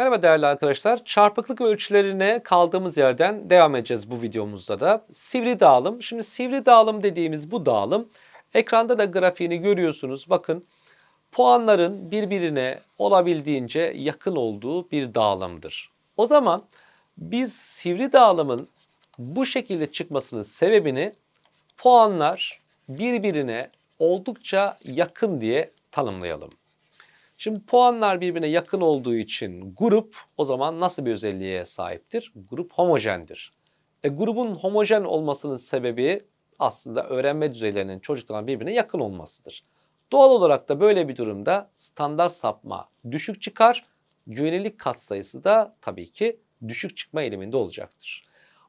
Merhaba değerli arkadaşlar. Çarpıklık ölçülerine kaldığımız yerden devam edeceğiz bu videomuzda da. Sivri dağılım. Şimdi sivri dağılım dediğimiz bu dağılım ekranda da grafiğini görüyorsunuz. Bakın puanların birbirine olabildiğince yakın olduğu bir dağılımdır. O zaman biz sivri dağılımın bu şekilde çıkmasının sebebini puanlar birbirine oldukça yakın diye tanımlayalım. Şimdi puanlar birbirine yakın olduğu için grup o zaman nasıl bir özelliğe sahiptir? Grup homojendir. E, grubun homojen olmasının sebebi aslında öğrenme düzeylerinin çocukların birbirine yakın olmasıdır. Doğal olarak da böyle bir durumda standart sapma düşük çıkar, güvenilik katsayısı da tabii ki düşük çıkma eğiliminde olacaktır.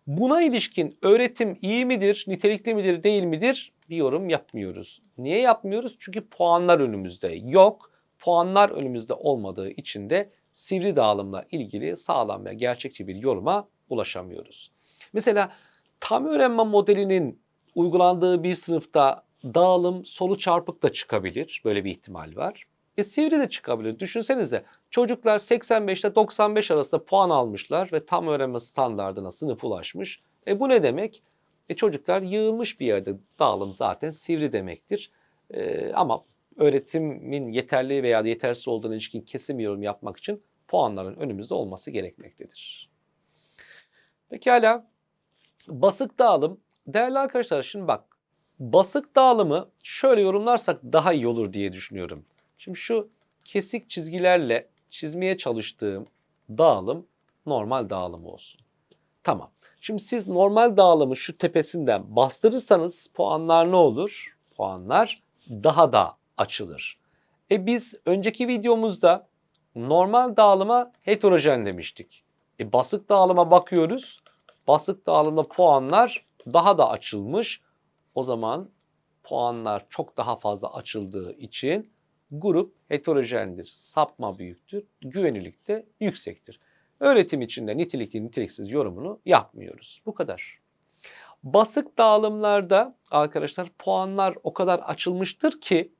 Buna ilişkin öğretim iyi midir, nitelikli midir, değil midir bir yorum yapmıyoruz. Niye yapmıyoruz? Çünkü puanlar önümüzde yok. Puanlar önümüzde olmadığı için de sivri dağılımla ilgili sağlam ve gerçekçi bir yoruma ulaşamıyoruz. Mesela tam öğrenme modelinin uygulandığı bir sınıfta dağılım solu çarpık da çıkabilir. Böyle bir ihtimal var. E sivri de çıkabilir. Düşünsenize çocuklar 85 ile 95 arasında puan almışlar ve tam öğrenme standardına sınıf ulaşmış. E bu ne demek? E çocuklar yığılmış bir yerde dağılım zaten sivri demektir. E, ama öğretimin yeterli veya yetersiz olduğuna ilişkin kesin yorum yapmak için puanların önümüzde olması gerekmektedir. Pekala basık dağılım. Değerli arkadaşlar şimdi bak basık dağılımı şöyle yorumlarsak daha iyi olur diye düşünüyorum. Şimdi şu kesik çizgilerle çizmeye çalıştığım dağılım normal dağılım olsun. Tamam. Şimdi siz normal dağılımı şu tepesinden bastırırsanız puanlar ne olur? Puanlar daha da açılır. E biz önceki videomuzda normal dağılıma heterojen demiştik. E basık dağılıma bakıyoruz. Basık dağılımda puanlar daha da açılmış. O zaman puanlar çok daha fazla açıldığı için grup heterojendir, sapma büyüktür, güvenilik de yüksektir. Öğretim içinde nitelikli niteliksiz yorumunu yapmıyoruz. Bu kadar. Basık dağılımlarda arkadaşlar puanlar o kadar açılmıştır ki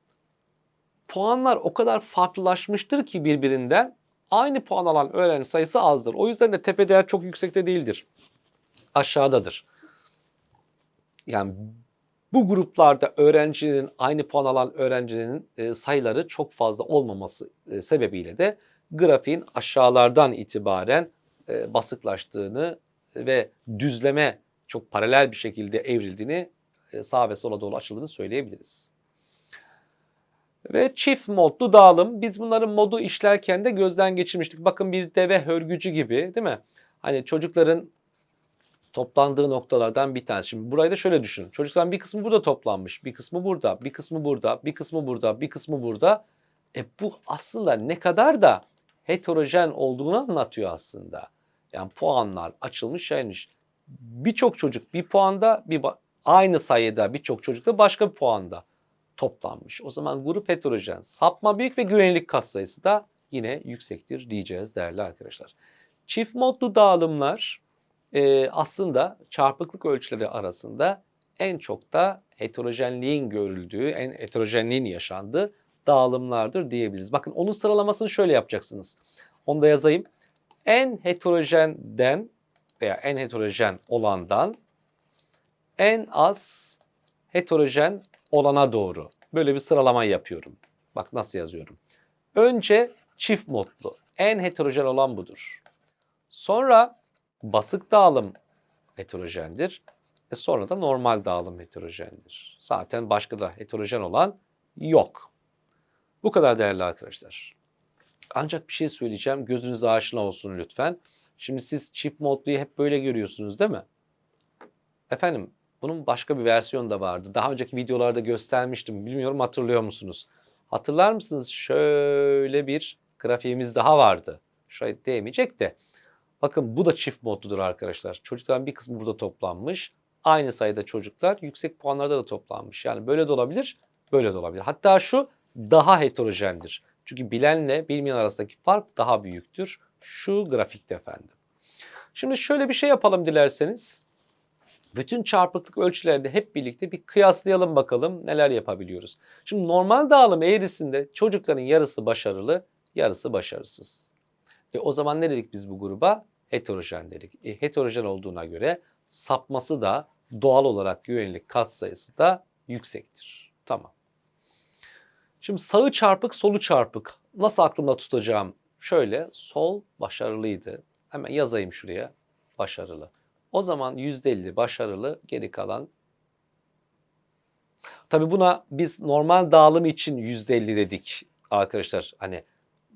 puanlar o kadar farklılaşmıştır ki birbirinden aynı puan alan öğrenci sayısı azdır. O yüzden de tepe değer çok yüksekte değildir. Aşağıdadır. Yani bu gruplarda öğrencinin aynı puan alan öğrencinin e, sayıları çok fazla olmaması e, sebebiyle de grafiğin aşağılardan itibaren e, basıklaştığını ve düzleme çok paralel bir şekilde evrildiğini sağ ve sola doğru açıldığını söyleyebiliriz. Ve çift modlu dağılım. Biz bunların modu işlerken de gözden geçirmiştik. Bakın bir deve hörgücü gibi değil mi? Hani çocukların toplandığı noktalardan bir tanesi. Şimdi burayı da şöyle düşünün. Çocukların bir kısmı burada toplanmış, bir kısmı burada, bir kısmı burada, bir kısmı burada, bir kısmı burada. E bu aslında ne kadar da heterojen olduğunu anlatıyor aslında. Yani puanlar açılmış yayılmış. Birçok çocuk bir puanda, bir aynı sayıda birçok çocuk da başka bir puanda toplanmış. O zaman grup heterojen, sapma büyük ve güvenlik katsayısı da yine yüksektir diyeceğiz değerli arkadaşlar. Çift modlu dağılımlar e, aslında çarpıklık ölçüleri arasında en çok da heterojenliğin görüldüğü, en heterojenliğin yaşandığı dağılımlardır diyebiliriz. Bakın onun sıralamasını şöyle yapacaksınız. Onu da yazayım. En heterojenden veya en heterojen olandan en az heterojen olana doğru böyle bir sıralama yapıyorum. Bak nasıl yazıyorum. Önce çift modlu. En heterojen olan budur. Sonra basık dağılım heterojendir. E sonra da normal dağılım heterojendir. Zaten başka da heterojen olan yok. Bu kadar değerli arkadaşlar. Ancak bir şey söyleyeceğim. Gözünüz aşina olsun lütfen. Şimdi siz çift modluyu hep böyle görüyorsunuz değil mi? Efendim bunun başka bir versiyonu da vardı. Daha önceki videolarda göstermiştim. Bilmiyorum hatırlıyor musunuz? Hatırlar mısınız? Şöyle bir grafiğimiz daha vardı. Şurayı değmeyecek de. Bakın bu da çift modludur arkadaşlar. Çocukların bir kısmı burada toplanmış. Aynı sayıda çocuklar yüksek puanlarda da toplanmış. Yani böyle de olabilir, böyle de olabilir. Hatta şu daha heterojendir. Çünkü bilenle bilmeyen arasındaki fark daha büyüktür. Şu grafikte efendim. Şimdi şöyle bir şey yapalım dilerseniz. Bütün çarpıklık ölçülerini hep birlikte bir kıyaslayalım bakalım neler yapabiliyoruz. Şimdi normal dağılım eğrisinde çocukların yarısı başarılı, yarısı başarısız. E o zaman ne dedik biz bu gruba? Heterojen dedik. E, heterojen olduğuna göre sapması da doğal olarak güvenilik katsayısı da yüksektir. Tamam. Şimdi sağı çarpık, solu çarpık. Nasıl aklımda tutacağım? Şöyle, sol başarılıydı. Hemen yazayım şuraya. Başarılı. O zaman %50 başarılı, geri kalan Tabii buna biz normal dağılım için %50 dedik arkadaşlar. Hani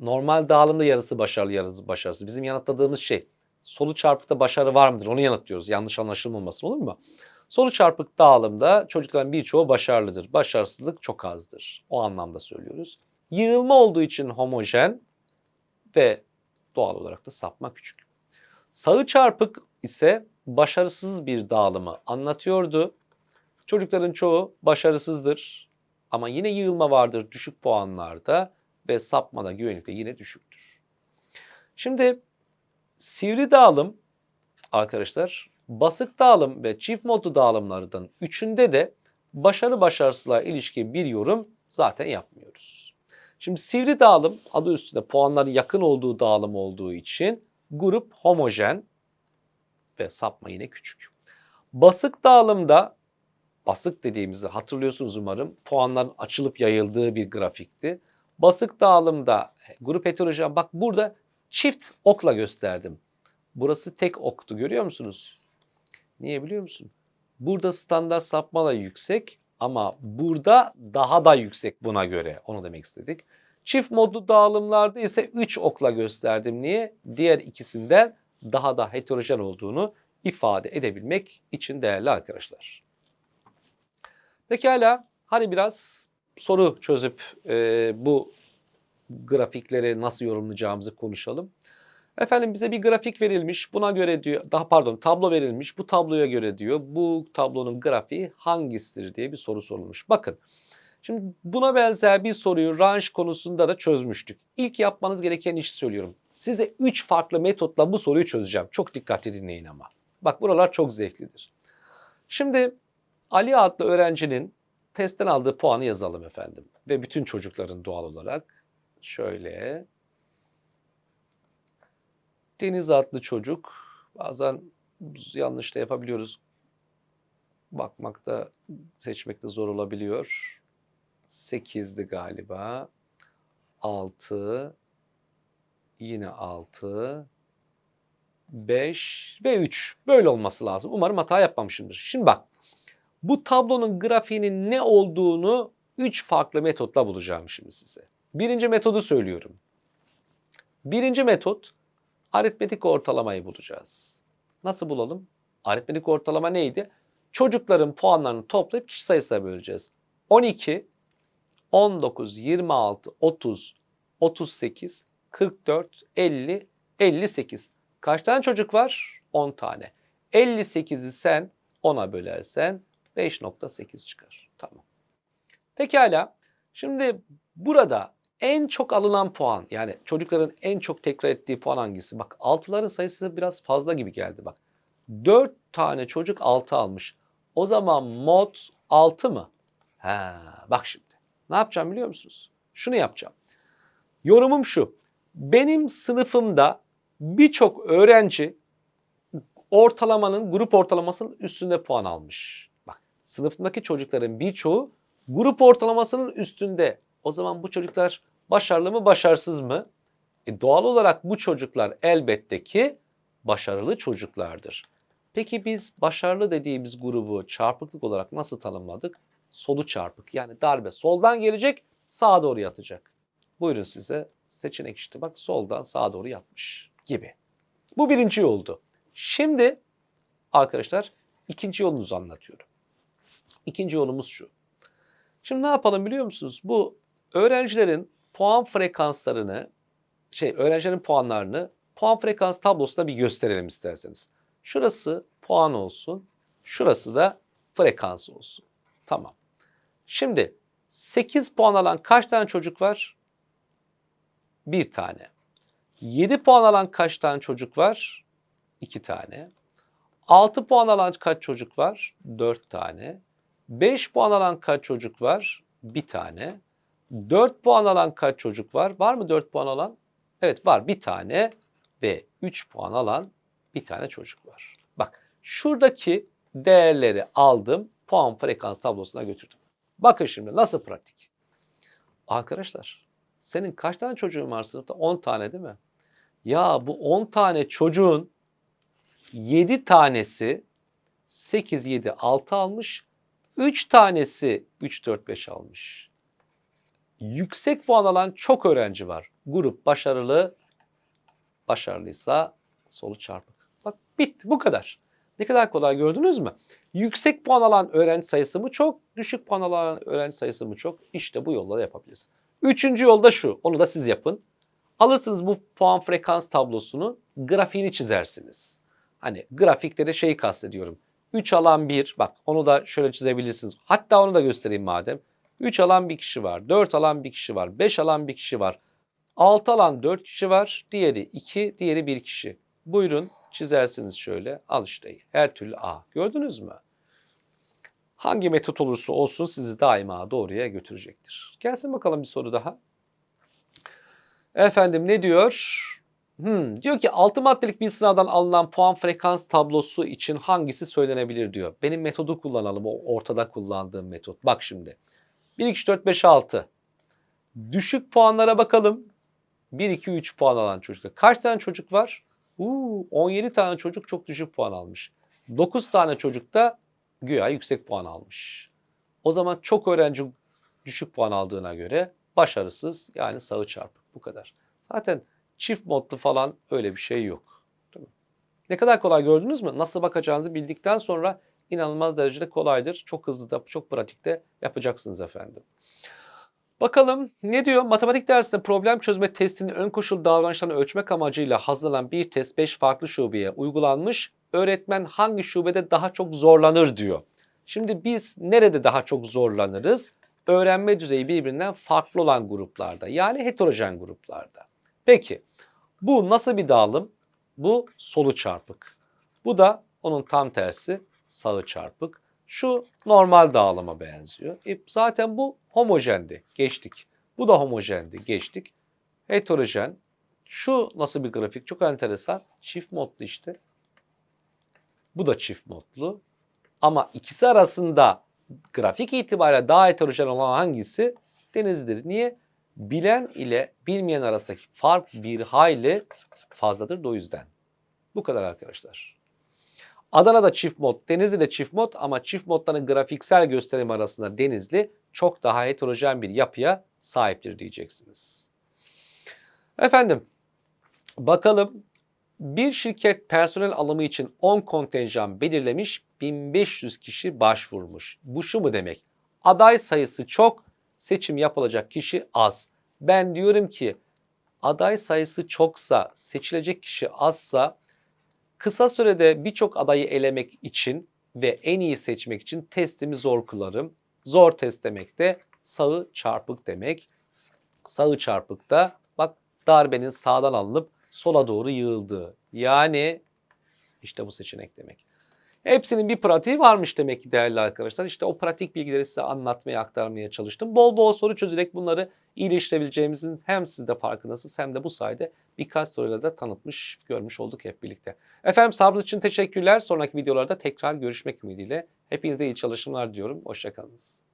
normal dağılımda yarısı başarılı, yarısı başarısız. Bizim yanıtladığımız şey solu çarpıkta başarı var mıdır? Onu yanıtlıyoruz. Yanlış anlaşılmaması olur mu? Solu çarpık dağılımda çocukların birçoğu başarılıdır. Başarısızlık çok azdır. O anlamda söylüyoruz. Yığılma olduğu için homojen ve doğal olarak da sapma küçük. Sağı çarpık ise başarısız bir dağılımı anlatıyordu. Çocukların çoğu başarısızdır ama yine yığılma vardır düşük puanlarda ve sapmada güvenlikte yine düşüktür. Şimdi sivri dağılım arkadaşlar basık dağılım ve çift modlu dağılımlardan üçünde de başarı başarısızlığa ilişkin bir yorum zaten yapmıyoruz. Şimdi sivri dağılım adı üstünde puanları yakın olduğu dağılım olduğu için grup homojen ve sapma yine küçük. Basık dağılımda basık dediğimizi hatırlıyorsunuz umarım. Puanların açılıp yayıldığı bir grafikti. Basık dağılımda grup heterojen bak burada çift okla gösterdim. Burası tek oktu görüyor musunuz? Niye biliyor musun? Burada standart sapma da yüksek ama burada daha da yüksek buna göre. Onu demek istedik. Çift modlu dağılımlarda ise 3 okla gösterdim. Niye? Diğer ikisinden daha da heterojen olduğunu ifade edebilmek için değerli arkadaşlar. Pekala hadi biraz soru çözüp e, bu grafikleri nasıl yorumlayacağımızı konuşalım. Efendim bize bir grafik verilmiş. Buna göre diyor, daha pardon tablo verilmiş. Bu tabloya göre diyor bu tablonun grafiği hangisidir diye bir soru sorulmuş. Bakın şimdi buna benzer bir soruyu range konusunda da çözmüştük. İlk yapmanız gereken işi söylüyorum. Size 3 farklı metotla bu soruyu çözeceğim. Çok dikkatli dinleyin ama. Bak buralar çok zevklidir. Şimdi Ali adlı öğrencinin testten aldığı puanı yazalım efendim. Ve bütün çocukların doğal olarak şöyle Deniz adlı çocuk bazen yanlış da yapabiliyoruz. Bakmakta, seçmekte zor olabiliyor. 8'di galiba. 6 yine 6 5 ve 3 böyle olması lazım. Umarım hata yapmamışımdır. Şimdi bak bu tablonun grafiğinin ne olduğunu 3 farklı metotla bulacağım şimdi size. Birinci metodu söylüyorum. Birinci metot aritmetik ortalamayı bulacağız. Nasıl bulalım? Aritmetik ortalama neydi? Çocukların puanlarını toplayıp kişi sayısına böleceğiz. 12, 19, 26, 30, 38, 44, 50, 58. Kaç tane çocuk var? 10 tane. 58'i sen 10'a bölersen 5.8 çıkar. Tamam. Pekala. Şimdi burada en çok alınan puan yani çocukların en çok tekrar ettiği puan hangisi? Bak 6'ların sayısı biraz fazla gibi geldi bak. 4 tane çocuk 6 almış. O zaman mod 6 mı? Ha, bak şimdi. Ne yapacağım biliyor musunuz? Şunu yapacağım. Yorumum şu. Benim sınıfımda birçok öğrenci ortalamanın, grup ortalamasının üstünde puan almış. Bak sınıfındaki çocukların birçoğu grup ortalamasının üstünde. O zaman bu çocuklar başarılı mı, başarısız mı? E doğal olarak bu çocuklar elbette ki başarılı çocuklardır. Peki biz başarılı dediğimiz grubu çarpıklık olarak nasıl tanımladık? Solu çarpık yani darbe soldan gelecek sağa doğru yatacak. Buyurun size seçenek işte bak soldan sağa doğru yatmış gibi. Bu birinci yoldu. Şimdi arkadaşlar ikinci yolunuzu anlatıyorum. İkinci yolumuz şu. Şimdi ne yapalım biliyor musunuz? Bu öğrencilerin puan frekanslarını, şey öğrencilerin puanlarını puan frekans tablosunda bir gösterelim isterseniz. Şurası puan olsun, şurası da frekans olsun. Tamam. Şimdi 8 puan alan kaç tane çocuk var? Bir tane. 7 puan alan kaç tane çocuk var? 2 tane. 6 puan alan kaç çocuk var? 4 tane. 5 puan alan kaç çocuk var? Bir tane. 4 puan alan kaç çocuk var? Var mı 4 puan alan? Evet var bir tane. ve 3 puan alan bir tane çocuk var. Bak şuradaki değerleri aldım puan frekans tablosuna götürdüm. Bakın şimdi nasıl pratik. Arkadaşlar senin kaç tane çocuğun var sınıfta? 10 tane değil mi? Ya bu 10 tane çocuğun 7 tanesi 8, 7, 6 almış. 3 tanesi 3, 4, 5 almış. Yüksek puan alan çok öğrenci var. Grup başarılı, başarılıysa solu çarpık. Bak bitti bu kadar. Ne kadar kolay gördünüz mü? Yüksek puan alan öğrenci sayısı mı çok, düşük puan alan öğrenci sayısı mı çok? İşte bu yolla da yapabiliriz. Üçüncü yolda şu, onu da siz yapın. Alırsınız bu puan frekans tablosunu, grafiğini çizersiniz. Hani grafikte de şeyi kastediyorum. 3 alan 1, bak onu da şöyle çizebilirsiniz. Hatta onu da göstereyim madem. 3 alan bir kişi var, 4 alan bir kişi var, 5 alan bir kişi var. 6 alan 4 kişi var, diğeri 2, diğeri 1 kişi. Buyurun çizersiniz şöyle, al işte her türlü A. Gördünüz mü? Hangi metot olursa olsun sizi daima doğruya götürecektir. Gelsin bakalım bir soru daha. Efendim ne diyor? Hmm, diyor ki 6 maddelik bir sıradan alınan puan frekans tablosu için hangisi söylenebilir diyor. Benim metodu kullanalım o ortada kullandığım metot. Bak şimdi. 1, 2, 3, 4, 5, 6. Düşük puanlara bakalım. 1, 2, 3 puan alan çocuklar. Kaç tane çocuk var? Uuu, 17 tane çocuk çok düşük puan almış. 9 tane çocuk da güya yüksek puan almış. O zaman çok öğrenci düşük puan aldığına göre başarısız yani sağı çarpık bu kadar. Zaten çift modlu falan öyle bir şey yok. Değil mi? Ne kadar kolay gördünüz mü? Nasıl bakacağınızı bildikten sonra inanılmaz derecede kolaydır. Çok hızlı da çok pratikte yapacaksınız efendim. Bakalım ne diyor? Matematik dersinde problem çözme testinin ön koşul davranışlarını ölçmek amacıyla hazırlanan bir test 5 farklı şubeye uygulanmış. Öğretmen hangi şubede daha çok zorlanır diyor. Şimdi biz nerede daha çok zorlanırız? Öğrenme düzeyi birbirinden farklı olan gruplarda yani heterojen gruplarda. Peki bu nasıl bir dağılım? Bu solu çarpık. Bu da onun tam tersi sağı çarpık. Şu normal dağılıma benziyor. E, zaten bu homojendi. Geçtik. Bu da homojendi. Geçtik. Heterojen. Şu nasıl bir grafik? Çok enteresan. Çift modlu işte. Bu da çift modlu. Ama ikisi arasında grafik itibariyle daha heterojen olan hangisi? Denizlidir. Niye? Bilen ile bilmeyen arasındaki fark bir hayli fazladır da o yüzden. Bu kadar arkadaşlar. Adana'da çift mod, Denizli'de çift mod ama çift modların grafiksel gösterim arasında Denizli çok daha heterojen bir yapıya sahiptir diyeceksiniz. Efendim bakalım bir şirket personel alımı için 10 kontenjan belirlemiş 1500 kişi başvurmuş. Bu şu mu demek? Aday sayısı çok, seçim yapılacak kişi az. Ben diyorum ki aday sayısı çoksa, seçilecek kişi azsa kısa sürede birçok adayı elemek için ve en iyi seçmek için testimi zor kılarım. Zor test demek de sağı çarpık demek. Sağı çarpıkta bak darbenin sağdan alınıp sola doğru yığıldığı. Yani işte bu seçenek demek. Hepsinin bir pratiği varmış demek ki değerli arkadaşlar. İşte o pratik bilgileri size anlatmaya, aktarmaya çalıştım. Bol bol soru çözerek bunları iyileştirebileceğimizin hem siz de farkındasınız hem de bu sayede birkaç soruyla da tanıtmış, görmüş olduk hep birlikte. Efendim sabrınız için teşekkürler. Sonraki videolarda tekrar görüşmek ümidiyle. Hepinize iyi çalışmalar diyorum. Hoşçakalınız.